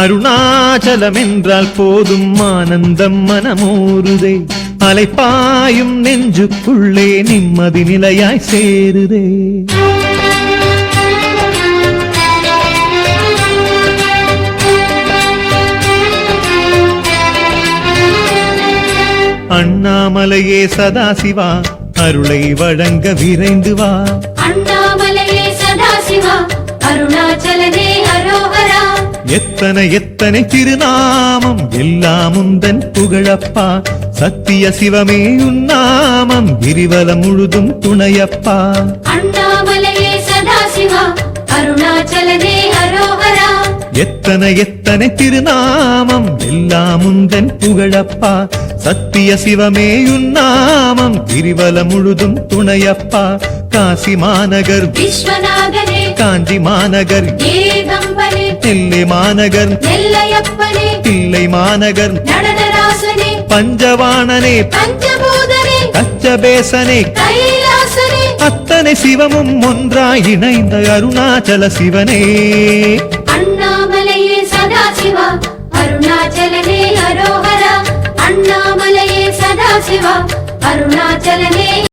அருணாச்சலம் என்றால் போதும் ஆனந்தம் மனமோருதே அலைப்பாயும் நெஞ்சுக்குள்ளே நிம்மதி நிலையாய் சேருதே. அண்ணாமலையே சதாசிவா அருளை வழங்க விரைந்து வா. அண்ணாமலையே சதாசிவா அருணாச்சலனே ஹரோஹரா. எத்தனை எத்தனை திருநாமம் எல்லாம் உந்தன் புகழப்பா. சத்திய சிவமே உன்னாமம் கிரிவலம் முழுதும் துணையப்பா. அண்ணாமலையே சதாசிவா அருணாச்சலனே ஹரோஹரா எத்தனை எத்தனை திருநாமம் எல்லாம் உந்தன் புகழப்பா. சத்திய சிவமே உன்னாமம் கிரிவலம் முழுதும் துணையப்பா. காசி மாநகர் விஸ்வநாதனே. காஞ்சி மாநகர். ஏகம்பனே நெல்லை மாநகர். தில்லை மாநகர். பஞ்சவாணனே. கச்சபேசனே அத்தனை சிவமும் ஒன்றாய் இணைந்த அருணாச்சல சிவனே. அண்ணாமலையே சதாசிவா. அருணாச்சலனே ஹரோஹரா அண்ணாமலையே சதாசிவா. அருணாச்சலனே